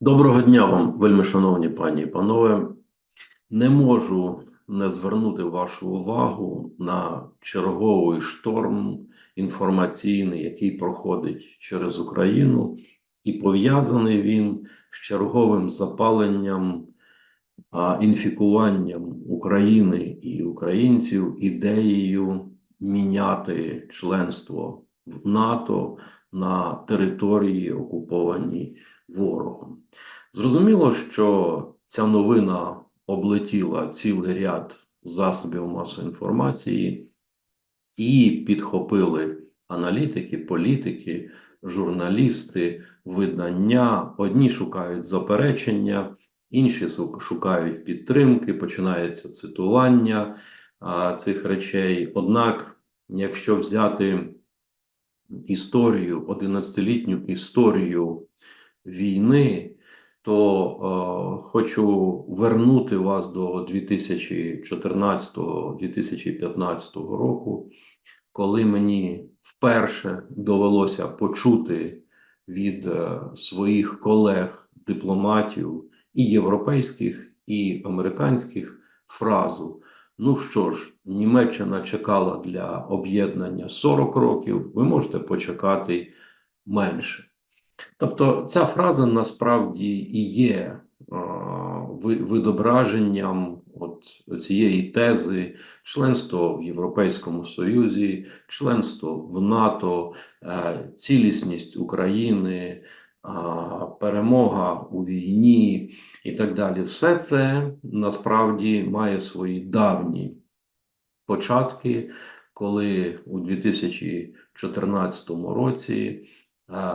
Доброго дня вам, вельми шановні пані і панове. Не можу не звернути вашу увагу на черговий шторм інформаційний, який проходить через Україну, і пов'язаний він з черговим запаленням, інфікуванням України і українців ідеєю міняти членство в НАТО на території, окупованій ворогом. Зрозуміло, що ця новина облетіла цілий ряд засобів масової інформації і підхопили аналітики, політики, журналісти, видання. Одні шукають заперечення, інші шукають підтримки, починається цитування а, цих речей. Однак, якщо взяти історію, 11-літню історію війни, то е, хочу вернути вас до 2014-2015 року, коли мені вперше довелося почути від е, своїх колег, дипломатів і європейських, і американських фразу. Ну що ж, Німеччина чекала для об'єднання 40 років, ви можете почекати менше. Тобто ця фраза насправді і є видображенням от цієї тези членство в Європейському Союзі, членство в НАТО, е, цілісність України, перемога у війні і так далі. Все це насправді має свої давні початки, коли у 2014 році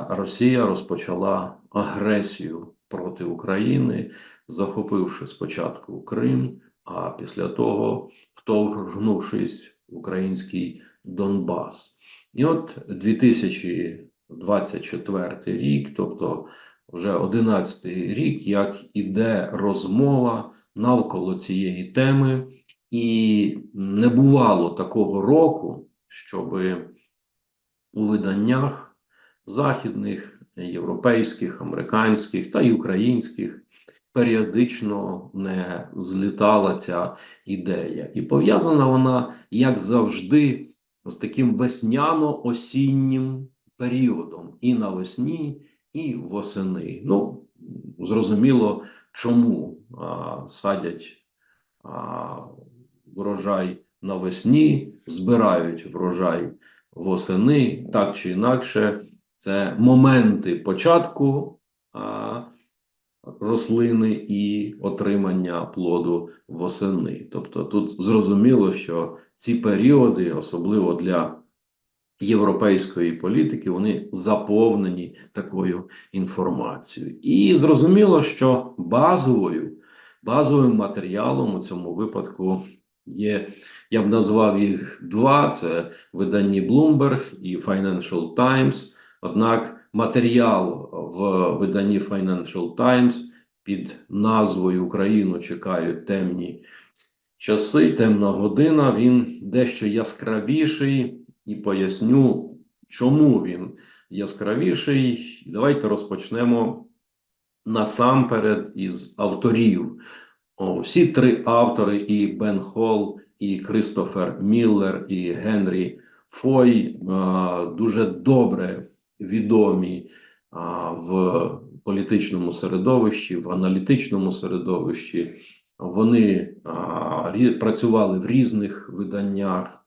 Росія розпочала агресію проти України, захопивши спочатку Крим, а після того вторгнувшись в український Донбас. І от 2024 рік, тобто вже 11 рік, як іде розмова навколо цієї теми, і не бувало такого року, щоби у виданнях західних, європейських, американських та й українських періодично не злітала ця ідея. І пов'язана вона, як завжди, з таким весняно-осіннім періодом і навесні, і восени. Ну, зрозуміло, чому а, садять а, врожай навесні, збирають врожай восени, так чи інакше, це моменти початку а, рослини і отримання плоду восени. Тобто тут зрозуміло, що ці періоди, особливо для європейської політики, вони заповнені такою інформацією. І зрозуміло, що базовою, базовим матеріалом у цьому випадку є, я б назвав їх два: це виданні Bloomberg і Financial Times. Однак матеріал в виданні Financial Times під назвою Україну чекають темні часи, темна година. Він дещо яскравіший, і поясню, чому він яскравіший. Давайте розпочнемо насамперед із авторів. О, всі три автори: і Бен Холл, і Кристофер Міллер, і Генрі Фой дуже добре відомі а, в політичному середовищі, в аналітичному середовищі. Вони а, працювали в різних виданнях.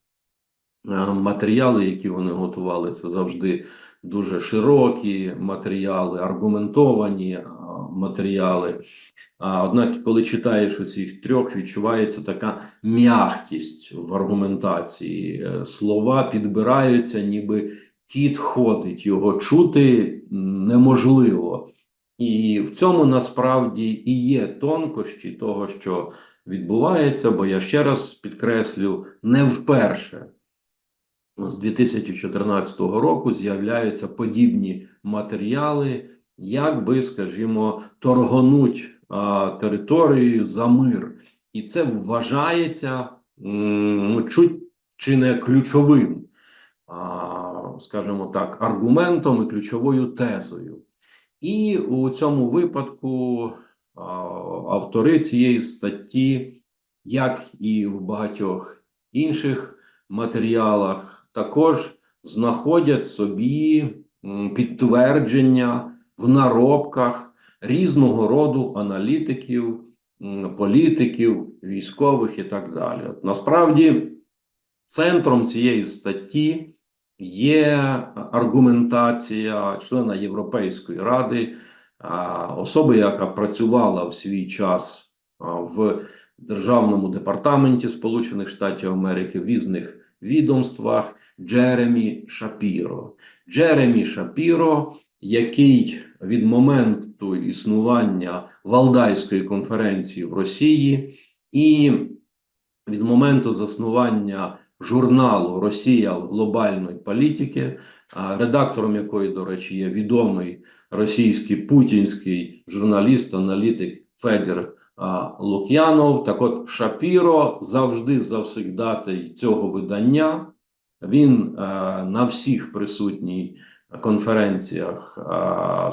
А, Матеріали, які вони готували, це завжди дуже широкі матеріали, аргументовані а, матеріали. А, Однак, коли читаєш усіх трьох, відчувається така м'якість в аргументації. Е, Слова підбираються, ніби кіт ходить, його чути неможливо. І в цьому насправді і є тонкощі того, що відбувається, бо я ще раз підкреслю, не вперше з 2014 року з'являються подібні матеріали, як би, скажімо, торгонуть а, територію за мир. І це вважається ну, чуть чи не ключовим, а, скажімо так, аргументом і ключовою тезою. І у цьому випадку автори цієї статті, як і в багатьох інших матеріалах, також знаходять собі підтвердження в наробках різного роду аналітиків, політиків, військових і так далі. От насправді, центром цієї статті є аргументація члена Європейської ради, особи, яка працювала в свій час в Державному департаменті Сполучених Штатів Америки в різних відомствах Джеремі Шапіро. Джеремі Шапіро, який від моменту існування Валдайської конференції в Росії і від моменту заснування журналу Росія глобальної політики, редактором якої, до речі, є відомий російський путінський журналіст, аналітик Федір Лук'янов. Так от Шапіро завжди завсігдатий цього видання. Він а, на всіх присутній конференціях,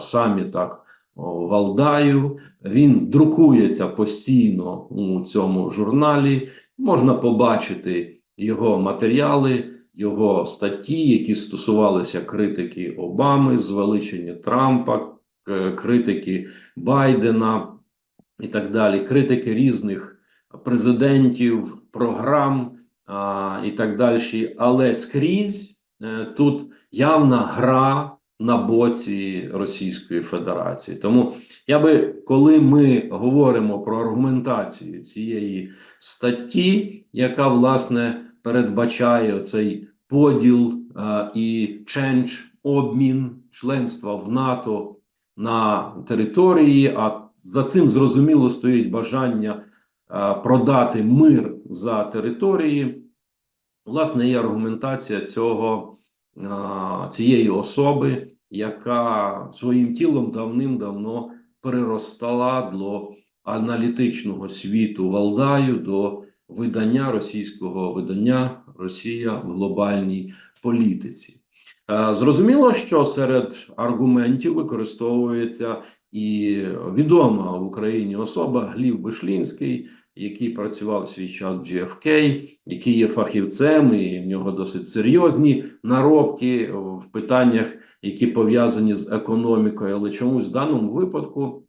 самітах Валдаю. Він друкується постійно у цьому журналі. Можна побачити його матеріали, його статті, які стосувалися критики Обами, звеличення Трампа, критики Байдена і так далі, критики різних президентів, програм а, і так далі. Але скрізь е, тут явна гра на боці Російської Федерації. Тому я би, коли ми говоримо про аргументацію цієї статті, яка власне передбачає цей поділ е, і ченч, обмін членства в НАТО на території. А за цим зрозуміло стоїть бажання е, продати мир за території. Власне, є аргументація цього е, цієї особи, яка своїм тілом давним-давно переростала до аналітичного світу Валдаю, до видання російського видання Росія в глобальній політиці. Е, Зрозуміло, що серед аргументів використовується і відома в Україні особа Гліб Вишлінський, який працював свій час в GFK, який є фахівцем, і в нього досить серйозні наробки в питаннях, які пов'язані з економікою. Але чомусь в даному випадку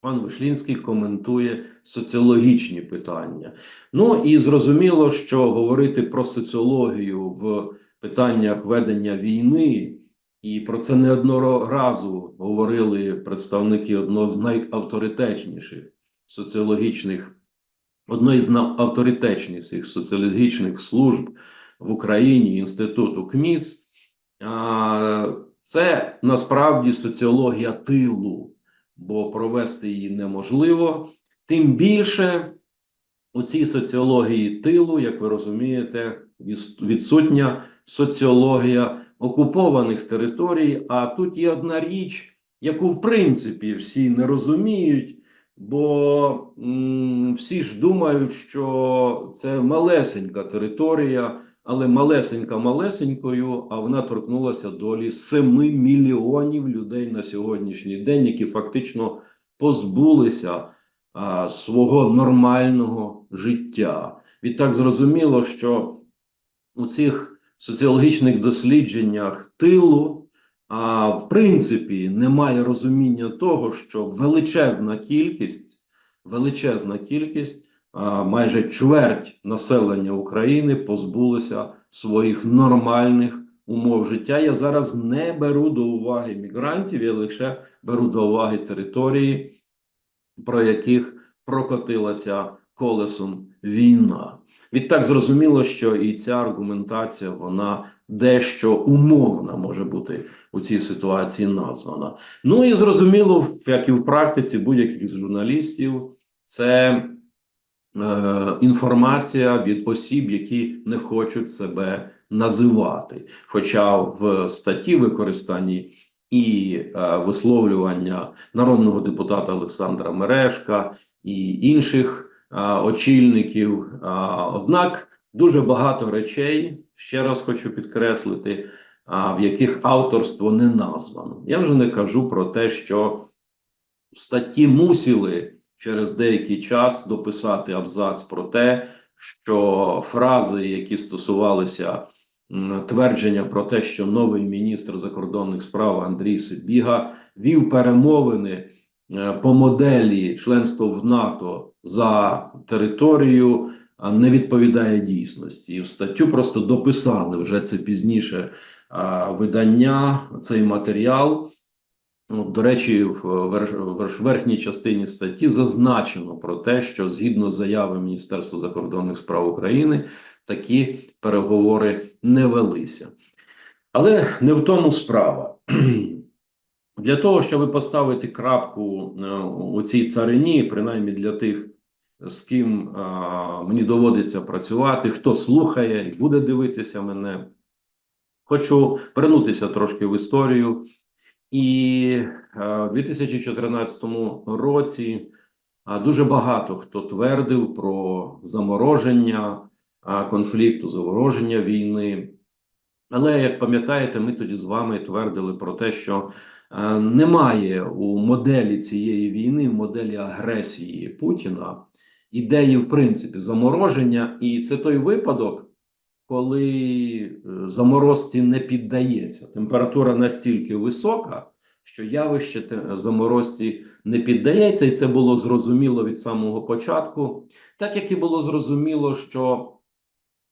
пан Вишлінський коментує соціологічні питання. Ну і зрозуміло, що говорити про соціологію в питаннях ведення війни, і про це неодноразово говорили представники одного з найавторитетніших соціологічних, одної з найавторитетніших соціологічних служб в Україні інституту КМІС. Це насправді соціологія тилу, бо провести її неможливо. Тим більше у цій соціології тилу, як ви розумієте, відсутня соціологія окупованих територій. А тут є одна річ, яку в принципі всі не розуміють, бо м, всі ж думають, що це малесенька територія, але малесенька малесенькою, а вона торкнулася долі 7 мільйонів людей на сьогоднішній день, які фактично позбулися а, свого нормального життя. Відтак зрозуміло, що у цих соціологічних дослідженнях тилу, а в принципі, немає розуміння того, що величезна кількість, величезна кількість, майже чверть населення України позбулося своїх нормальних умов життя. Я зараз не беру до уваги мігрантів, я лише беру до уваги території, про яких прокотилася колесом війна. Відтак зрозуміло, що і ця аргументація вона дещо умовна може бути у цій ситуації названа. Ну і зрозуміло, як і в практиці будь-яких журналістів, це інформація від осіб, які не хочуть себе називати. Хоча в статті використані і е, висловлювання народного депутата Олександра Мерешка і інших очільників. Однак дуже багато речей, ще раз хочу підкреслити, в яких авторство не названо. Я вже не кажу про те, що статті мусили через деякий час дописати абзац про те, що фрази, які стосувалися твердження про те, що новий міністр закордонних справ Андрій Сибіга вів перемовини е, по моделі членства в НАТО за територію, не відповідає дійсності. І в статтю просто дописали вже це пізніше видання, цей матеріал. От, до речі, в верхній частині статті зазначено про те, що згідно заяви Міністерства закордонних справ України такі переговори не велися. Але не в тому справа. Для того, щоб поставити крапку е, у цій царині, принаймні для тих, з ким мені доводиться працювати, хто слухає і буде дивитися мене, хочу вернутися трошки в історію. І е, в 2014 році е, дуже багато хто твердив про замороження е, конфлікту, замороження війни. Але як пам'ятаєте, ми тоді з вами твердили про те, що немає у моделі цієї війни, в моделі агресії Путіна ідеї, в принципі, замороження, і це той випадок коли е, заморозці не піддається. Температура настільки висока, що явище заморозці не піддається, і це було зрозуміло від самого початку, так як і було зрозуміло, що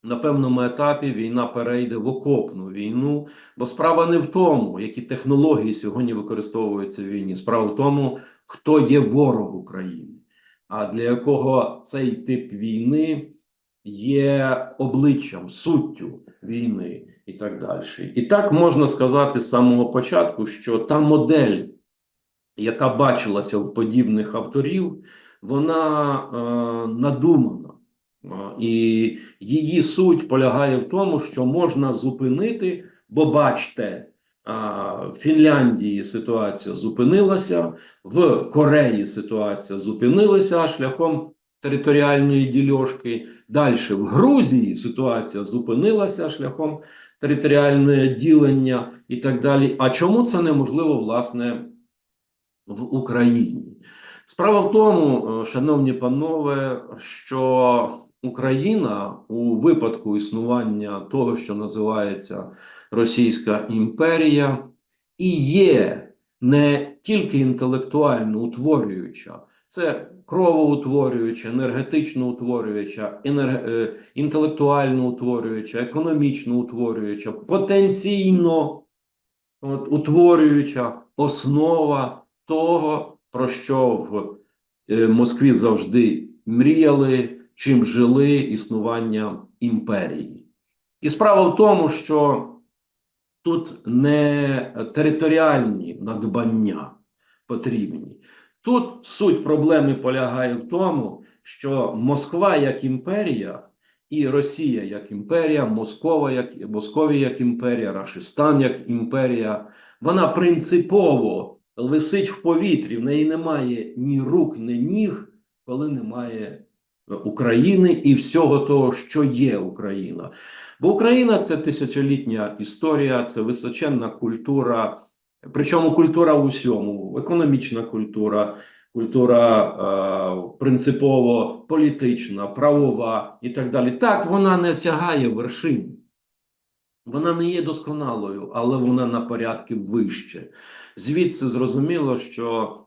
на певному етапі війна перейде в окопну війну, бо справа не в тому, які технології сьогодні використовуються в війні. Справа в тому, хто є ворог України, а для якого цей тип війни є обличчям, суттю війни і так далі. І так можна сказати з самого початку, що та модель, яка бачилася у подібних авторів, вона е, надумана. Е, І її суть полягає в тому, що можна зупинити, бо бачте, в Фінляндії ситуація зупинилася, в Кореї ситуація зупинилася шляхом територіальної дільошки. Далі в Грузії ситуація зупинилася шляхом територіального ділення і так далі. А чому це неможливо, власне, в Україні? Справа в тому, е, шановні панове, що Україна у випадку існування того, що називається Російська імперія, і є не тільки інтелектуально утворююча, це кровоутворююча, енергетично утворююча, енерг... е, інтелектуально утворююча, економічно утворююча, потенційно от, утворююча основа того, про що в е, Москві завжди мріяли, чим жили існування імперії. І справа в тому, що тут не територіальні надбання потрібні. Тут суть проблеми полягає в тому, що Москва як імперія і Росія як імперія, Москова як Московія як імперія, Рашистан як імперія, вона принципово висить в повітрі. В неї немає ні рук, ні ніг, коли немає України і всього того, що є Україна. Бо Україна це тисячолітня історія, це височенна культура. Причому культура в усьому, економічна культура, культура е, принципово політична, правова і так далі. Так, вона не сягає вершин. Вона не є досконалою, але вона на порядки вище. Звідси зрозуміло, що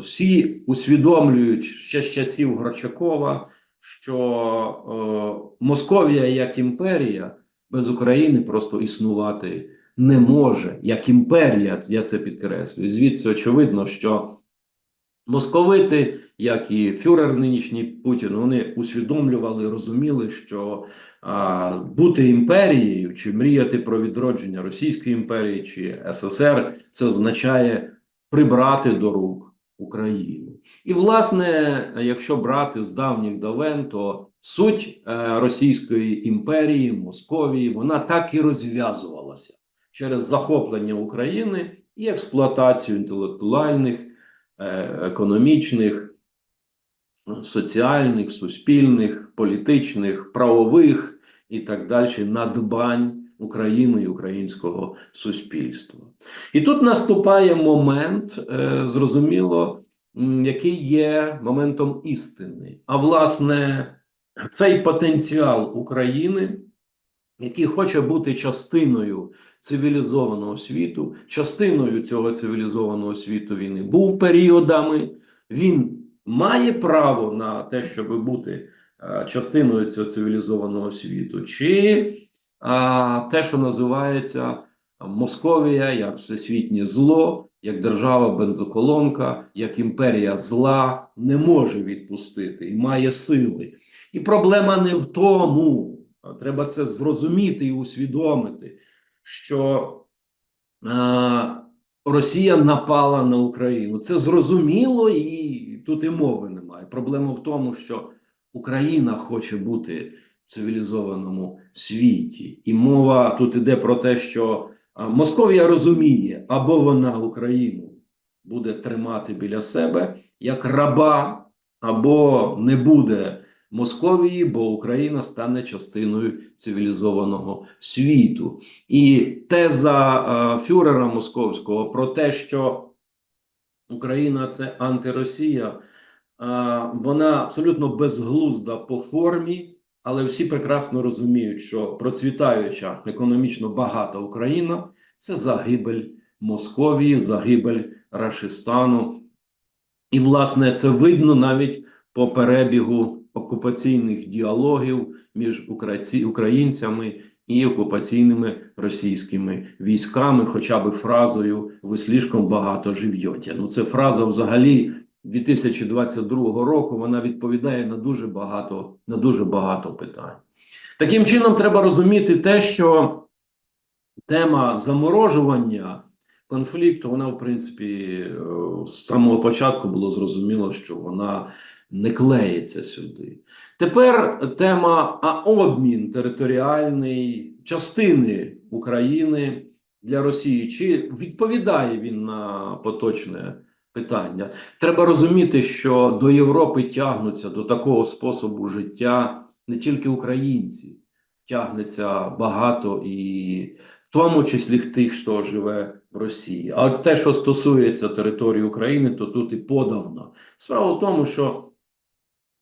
всі усвідомлюють ще з часів Грачакова, що е, Московія як імперія без України просто існувати не може як імперія, я це підкреслюю. Звідси очевидно, що московити, як і фюрер нинішній Путін, вони усвідомлювали, розуміли, що а, бути імперією чи мріяти про відродження Російської імперії чи СССР, це означає прибрати до рук Україну. І, власне, якщо брати з давніх давен, то суть е, Російської імперії, Московії, вона так і розв'язувалася через захоплення України і експлуатацію інтелектуальних, е, економічних, соціальних, суспільних, політичних, правових і так далі надбань України і українського суспільства. І тут наступає момент, е, зрозуміло, який є моментом істини. А власне, цей потенціал України, який хоче бути частиною цивілізованого світу, частиною цього цивілізованого світу він і був періодами, він має право на те, щоб бути е, частиною цього цивілізованого світу, чи а, те, що називається Московія як всесвітнє зло, як держава бензоколонка, як імперія зла не може відпустити і має сили. І проблема не в тому, треба це зрозуміти і усвідомити, що а, Росія напала на Україну. Це зрозуміло, і тут і мови немає. Проблема в тому, що Україна хоче бути в цивілізованому світі, і мова тут іде про те, що а, Московія розуміє, або вона Україну буде тримати біля себе як раба, або не буде Московії, бо Україна стане частиною цивілізованого світу. І теза е, фюрера московського про те, що Україна це антиросія, е, вона абсолютно безглузда по формі, але всі прекрасно розуміють, що процвітаюча економічно багата Україна це загибель Московії, загибель Рашистану. І, власне, це видно навіть по перебігу окупаційних діалогів між українцями і окупаційними російськими військами, хоча б фразою «Ви слишком багато жив'єте». Ну, це фраза взагалі 2022 року. Вона відповідає на дуже багато, на дуже багато питань. Таким чином, треба розуміти те, що тема заморожування конфлікту, вона, в принципі, е, з самого початку було зрозуміло, що вона не клеїться сюди. Тепер тема а обмін територіальний частини України для Росії. Чи відповідає він на поточне питання? Треба розуміти, що до Європи тягнуться до такого способу життя не тільки українці, тягнеться багато і в тому числі тих, хто живе в Росії. А те, що стосується території України, то тут і подавно. Справа в тому, що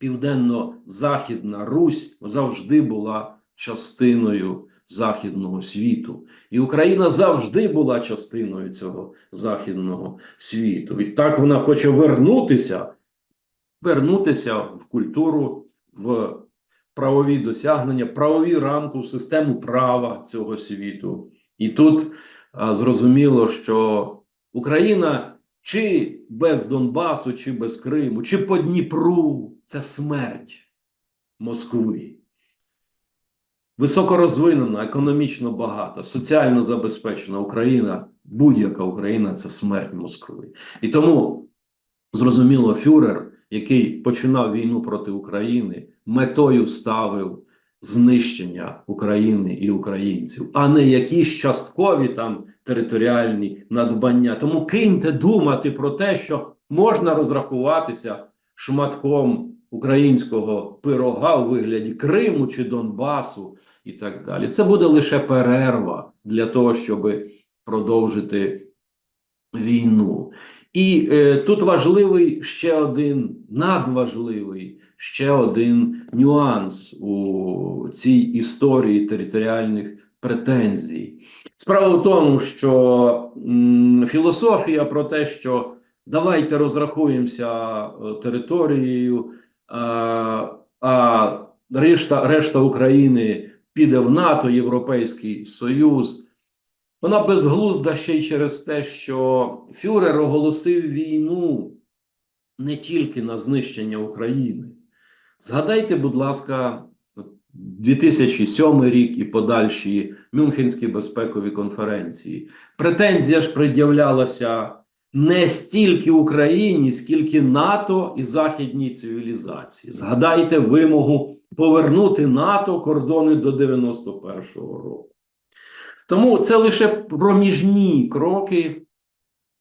Південно-Західна Русь завжди була частиною Західного світу. І Україна завжди була частиною цього Західного світу. Відтак вона хоче вернутися, вернутися в культуру, в правові досягнення, правові рамку, в систему права цього світу. І тут а, зрозуміло, що Україна чи без Донбасу, чи без Криму, чи по Дніпру це смерть Москви. Високорозвинена, економічно багата, соціально забезпечена Україна, будь-яка Україна це смерть Москви. І тому зрозуміло, фюрер, який починав війну проти України, метою ставив знищення України і українців, а не якісь часткові там територіальні надбання. Тому киньте думати про те, що можна розрахуватися шматком українського пирога у вигляді Криму чи Донбасу і так далі. Це буде лише перерва для того, щоб продовжити війну. І е, тут важливий ще один надважливий ще один нюанс у цій історії територіальних претензій. Справа в тому, що філософія про те, що давайте розрахуємося е, територією, а, а решта, решта України піде в НАТО, Європейський Союз. Вона безглузда ще й через те, що Фюрер оголосив війну не тільки на знищення України. Згадайте, будь ласка, 2007 рік і подальші Мюнхенські безпекові конференції. Претензія ж пред'являлася не стільки Україні, скільки НАТО і західній цивілізації. Згадайте вимогу повернути НАТО кордони до 91-го року. Тому це лише проміжні кроки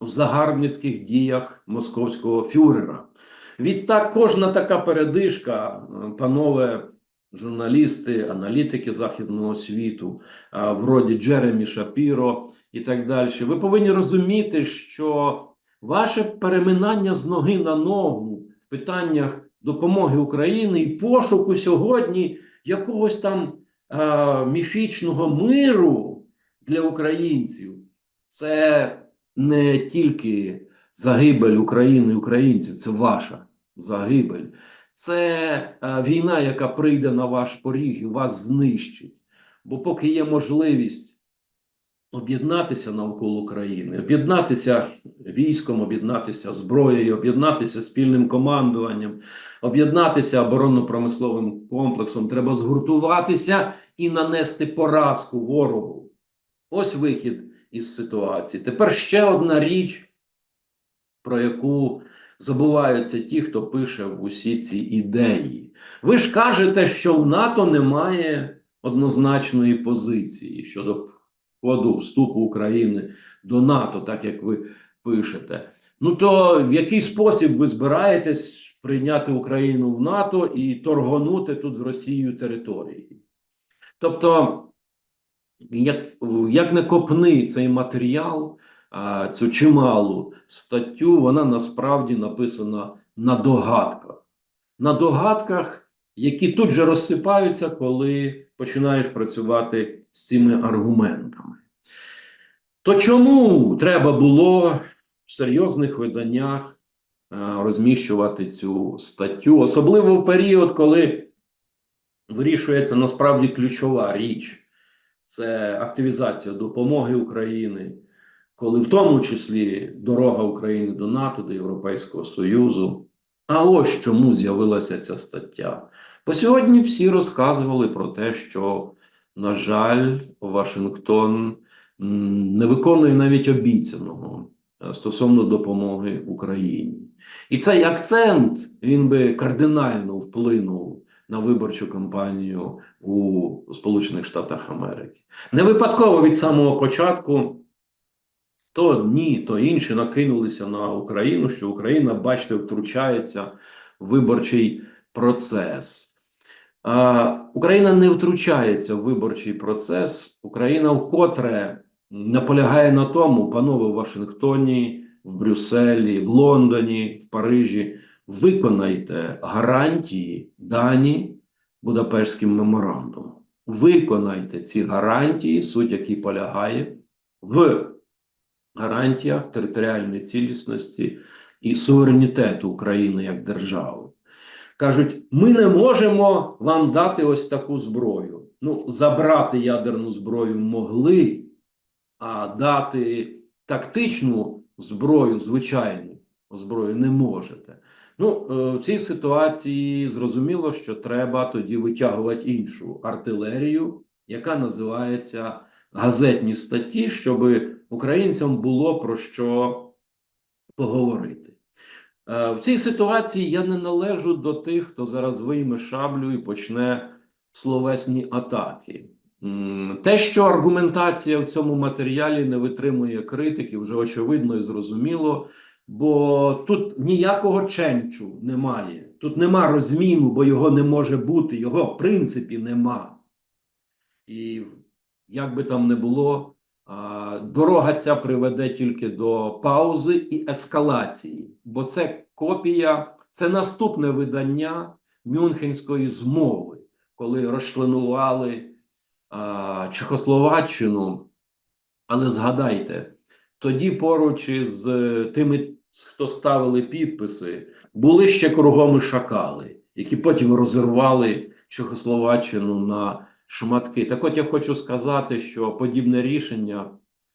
в загарбницьких діях московського фюрера. Відтак, кожна така передишка, панове, журналісти, аналітики західного світу, а, вроді Джеремі Шапіро і так далі. Ви повинні розуміти, що ваше переминання з ноги на ногу в питаннях допомоги Україні і пошуку сьогодні якогось там а, міфічного миру для українців, це не тільки загибель України і українців, це ваша загибель. Це е, війна, яка прийде на ваш поріг і вас знищить. Бо поки є можливість об'єднатися навколо України, об'єднатися військом, об'єднатися зброєю, об'єднатися спільним командуванням, об'єднатися оборонно-промисловим комплексом, треба згуртуватися і нанести поразку ворогу. Ось вихід із ситуації. Тепер ще одна річ, про яку забуваються ті, хто пише в усі ці ідеї. Ви ж кажете, що в НАТО немає однозначної позиції щодо входу вступу України до НАТО, так як ви пишете. Ну то в який спосіб ви збираєтесь прийняти Україну в НАТО і торгонути тут з Росією території? Тобто, як, як не копни цей матеріал, цю чималу статтю, вона насправді написана на догадках. На догадках, які тут же розсипаються, коли починаєш працювати з цими аргументами. То чому треба було в серйозних виданнях розміщувати цю статтю, особливо в період, коли вирішується насправді ключова річ це активізація допомоги України, коли в тому числі дорога України до НАТО, до Європейського Союзу. А ось чому з'явилася ця стаття. Бо сьогодні всі розказували про те, що, на жаль, Вашингтон не виконує навіть обіцяного е, стосовно допомоги Україні. І цей акцент він би кардинально вплинув на виборчу кампанію у Сполучених Штатах Америки. Не випадково від самого початку то одні, то інші накинулися на Україну, що Україна, бачите, втручається в виборчий процес. А, Україна не втручається в виборчий процес. Україна вкотре наполягає на тому, панове в Вашингтоні, в Брюсселі, в Лондоні, в Парижі. Виконайте гарантії дані Будапештським меморандумом. Виконайте ці гарантії, суть який полягає в гарантіях територіальної цілісності і суверенітету України як держави. Кажуть, ми не можемо вам дати ось таку зброю. Ну, забрати ядерну зброю могли, а дати тактичну зброю, звичайну зброю не можете. Ну, е, в цій ситуації зрозуміло, що треба тоді витягувати іншу артилерію, яка називається газетні статті, щоб українцям було про що поговорити. Е, В цій ситуації я не належу до тих, хто зараз вийме шаблю і почне словесні атаки. Те, що аргументація в цьому матеріалі не витримує критики, вже очевидно і зрозуміло, бо тут ніякого ченчу немає. Тут нема розміну, бо його не може бути, його в принципі нема. І як би там не було, дорога ця приведе тільки до паузи і ескалації, бо це копія, це наступне видання Мюнхенської змови, коли розчленували а, Чехословаччину. Але згадайте, тоді поруч із е, тими, хто ставили підписи, були ще кругом шакали, які потім розірвали Чехословаччину на шматки. Так от я хочу сказати, що подібне рішення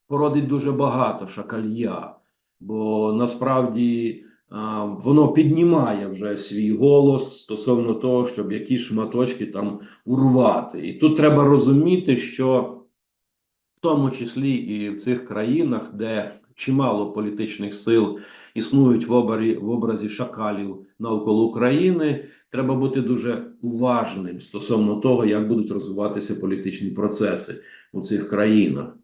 породить дуже багато шакалья, бо насправді а, воно піднімає вже свій голос стосовно того, щоб якісь шматочки там урвати. І тут треба розуміти, що в тому числі і в цих країнах, де чимало політичних сил існують в образі, в образі шакалів навколо України, треба бути дуже уважним стосовно того, як будуть розвиватися політичні процеси у цих країнах.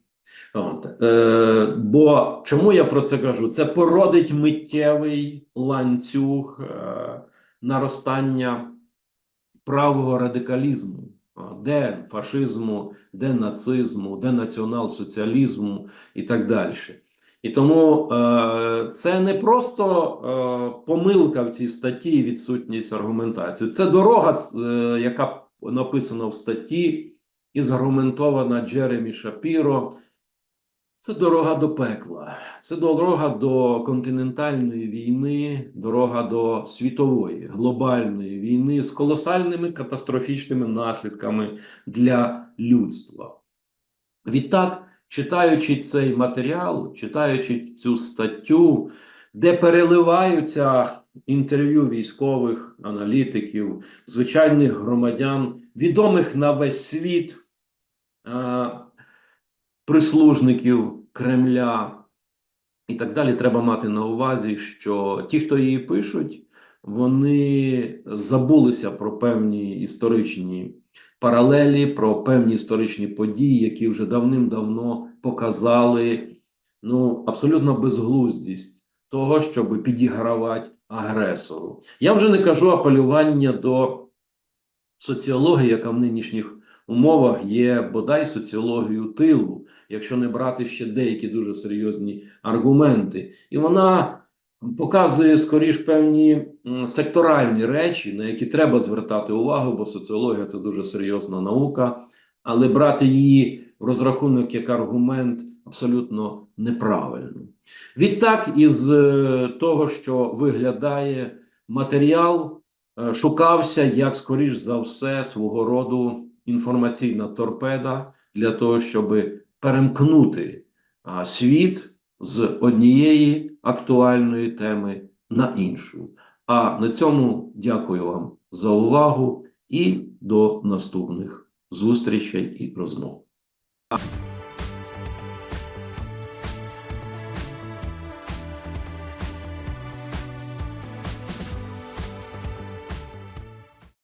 От. Е, бо чому я про це кажу? Це породить миттєвий ланцюг е, наростання правого радикалізму, де фашизму, де нацизму, де націонал-соціалізму і так далі. І тому е, це не просто е, помилка в цій статті, і відсутність аргументації. Це дорога, е, яка написана в статті і заргументована Джеремі Шапіро. Це дорога до пекла, це дорога до континентальної війни, дорога до світової глобальної війни з колосальними катастрофічними наслідками для людства. Відтак, читаючи цей матеріал, читаючи цю статтю, де переливаються інтерв'ю військових аналітиків, звичайних громадян, відомих на весь світ. Прислужників Кремля і так далі, треба мати на увазі, що ті, хто її пишуть, вони забулися про певні історичні паралелі, про певні історичні події, які вже давним-давно показали ну, абсолютно безглуздість того, щоб підігравати агресору. Я вже не кажу апелювання до соціології, яка в нинішніх умовах є бодай соціологією тилу, якщо не брати ще деякі дуже серйозні аргументи, і вона показує скоріш певні секторальні речі, на які треба звертати увагу, бо соціологія це дуже серйозна наука, але брати її в розрахунок як аргумент абсолютно неправильно. Відтак, із е, того, що виглядає матеріал, е, шукався як скоріш за все свого роду інформаційна торпеда для того, щоб перемкнути а, світ з однієї актуальної теми на іншу. А на цьому дякую вам за увагу і до наступних зустрічей і розмов.